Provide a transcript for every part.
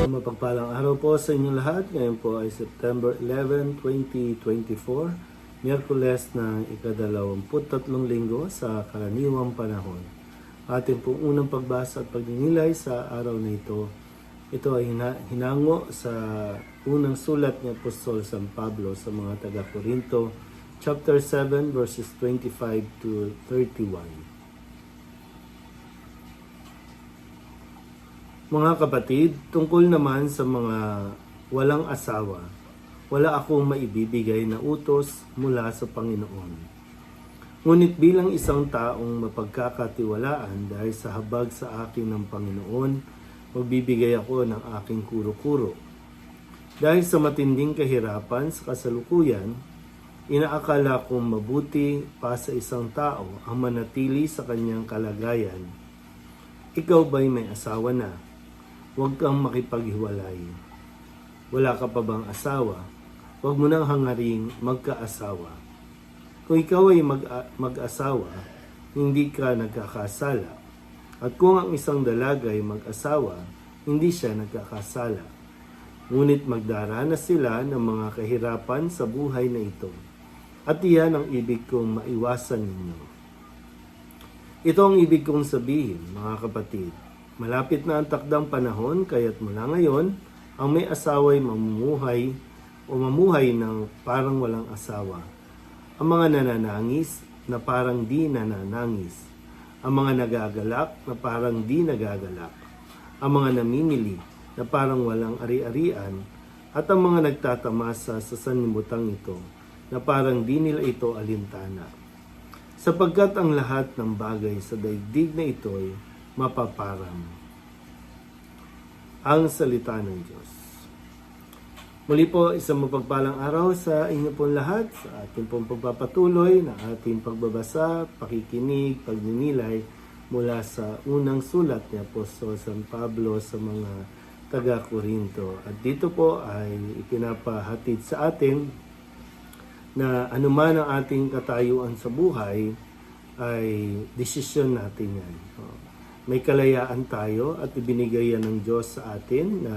Isang mapagpalang araw po sa inyong lahat. Ngayon po ay September 11, 2024. Miyerkules ng ikadalawamput tatlong linggo sa karaniwang panahon. Ating pong unang pagbasa at pagninilay sa araw na ito. Ito ay hina- hinango sa unang sulat ni Apostol San Pablo sa mga taga-Korinto, chapter 7, verses 25 to 31. Mga kapatid, tungkol naman sa mga walang asawa, wala akong maibibigay na utos mula sa Panginoon. Ngunit bilang isang taong mapagkakatiwalaan dahil sa habag sa akin ng Panginoon, magbibigay ako ng aking kuro-kuro. Dahil sa matinding kahirapan sa kasalukuyan, inaakala kong mabuti pa sa isang tao ang manatili sa kanyang kalagayan. Ikaw ba'y may asawa na? Huwag kang makipaghiwalay. Wala ka pa bang asawa? Huwag mo nang hangaring magkaasawa. Kung ikaw ay mag- mag-asawa, hindi ka nagkakasala. At kung ang isang dalaga ay mag-asawa, hindi siya nagkakasala. Ngunit magdaranas sila ng mga kahirapan sa buhay na ito. At iyan ang ibig kong maiwasan ninyo. Ito ang ibig kong sabihin, mga kapatid. Malapit na ang takdang panahon, kaya't mula ngayon, ang may asawa ay mamumuhay o mamuhay ng parang walang asawa. Ang mga nananangis na parang di nananangis. Ang mga nagagalak na parang di nagagalak. Ang mga namimili na parang walang ari-arian. At ang mga nagtatamasa sa sanlibutan ito na parang di nila ito alintana sapagkat ang lahat ng bagay sa daigdig na ito'y mapaparam. Ang salita ng Diyos. Muli po, isang mapagpalang araw sa inyo pong lahat, sa ating pong pagpapatuloy na ating pagbabasa, pakikinig, pagninilay mula sa unang sulat ni Apostol San Pablo sa mga taga-Korinto. At dito po ay ipinapahatid sa atin na anuman ang ating katayuan sa buhay ay desisyon natin yan. May kalayaan tayo at ibinigay yan ng Diyos sa atin na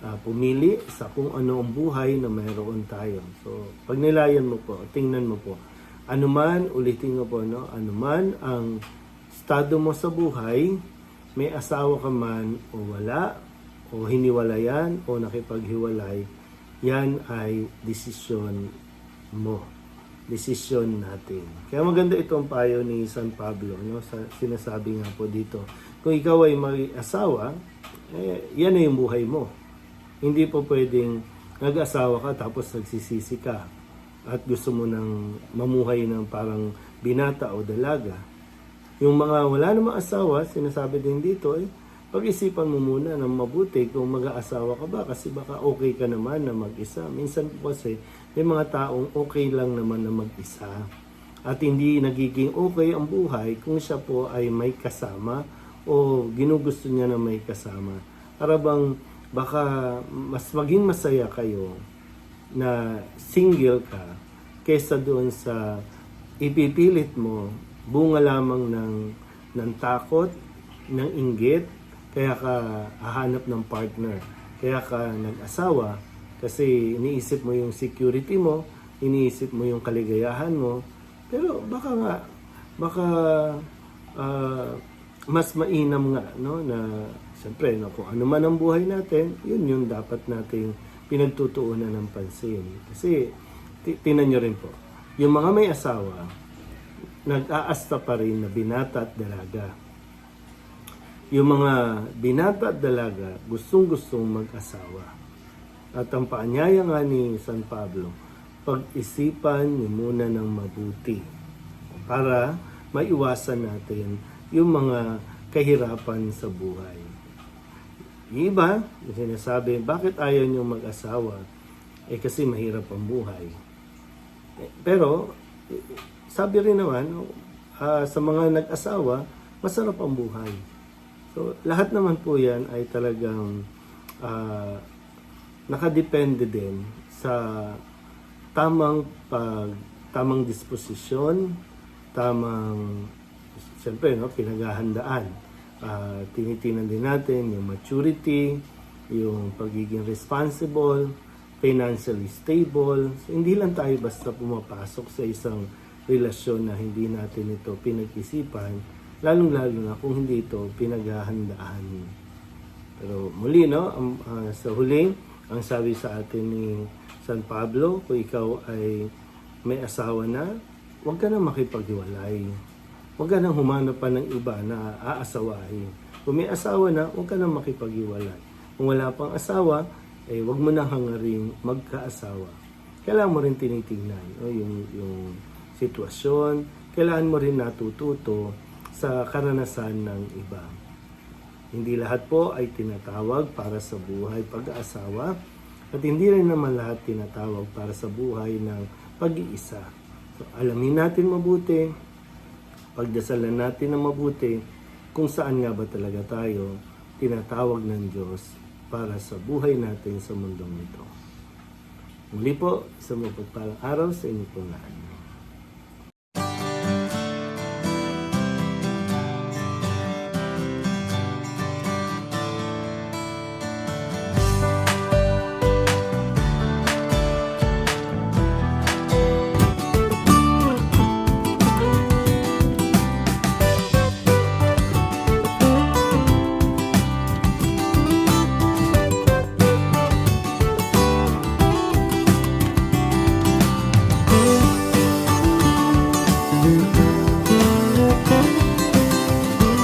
ah, pumili sa kung ano ang buhay na mayroon tayo. So, pag nilayan mo po, tingnan mo po, anuman, ulitin ko po, no? anuman ang estado mo sa buhay, may asawa ka man o wala, o hiniwalayan o nakipaghiwalay, yan ay desisyon mo. Desisyon natin. Kaya maganda itong payo ni San Pablo, no? Sa, sinasabi nga po dito. Kung ikaw ay may asawa, eh, yan na yung buhay mo. Hindi po pwedeng nag-asawa ka tapos nagsisisi ka at gusto mo nang mamuhay ng parang binata o dalaga. Yung mga wala namang asawa, sinasabi din dito, eh, pag-isipan mo muna ng mabuti kung mag-aasawa ka ba kasi baka okay ka naman na mag-isa. Minsan po kasi may mga taong okay lang naman na mag-isa at hindi nagiging okay ang buhay kung siya po ay may kasama o ginugusto niya na may kasama. Para bang baka mas maging masaya kayo na single ka kesa doon sa ipipilit mo bunga lamang ng ng takot, ng inggit, kaya ka hahanap ng partner. Kaya ka nag-asawa kasi iniisip mo yung security mo, iniisip mo yung kaligayahan mo. Pero baka nga, baka ah, mas mainam nga no na siyempre no, kung ano man ang buhay natin, yun yung dapat nating pinagtutuunan ng pansin. Kasi ti- tinan nyo rin po, yung mga may asawa, nag-aasta pa rin na binata at dalaga. Yung mga binata at dalaga, gustong-gustong mag-asawa. At ang paanyaya nga ni San Pablo, pag-isipan niyo muna ng mabuti para maiwasan natin yung mga kahirapan sa buhay. Yung iba, sinasabi, bakit ayaw niyo mag-asawa? Eh kasi mahirap ang buhay. Eh, Pero, eh, sabi rin naman, ah, sa mga nag-asawa, masarap ang buhay. So, lahat naman po yan ay talagang ah, nakadepende din sa tamang pag tamang disposisyon, tamang siyempre no, pinaghahandaan. Ah, tinitinan din natin yung maturity, yung pagiging responsible, financially stable. So, hindi lang tayo basta pumapasok sa isang relasyon na hindi natin ito pinag-isipan, lalong-lalo na kung hindi ito pinaghahandaan. Pero muli, no, ang, ah, sa huli, ang sabi sa atin ni San Pablo, kung ikaw ay may asawa na, huwag ka na makipaghiwalay. Huwag ka nang humanap pa ng iba na aasawahin. Kung may asawa na, huwag ka na makipaghiwalay. Kung wala pang asawa, eh, huwag mo na hangaring magkaasawa. Kailangan mo rin tinitingnan no, yung, yung sitwasyon. Kailangan mo rin natututo sa karanasan ng iba. Hindi lahat po ay tinatawag para sa buhay pag-aasawa at hindi rin naman lahat tinatawag para sa buhay ng pag-iisa. So, alamin natin mabuti, pagdasalan natin na mabuti kung saan nga ba talaga tayo tinatawag ng Diyos para sa buhay natin sa mundong ito. Muli po, isang mapagpalang araw sa inyo po lahat.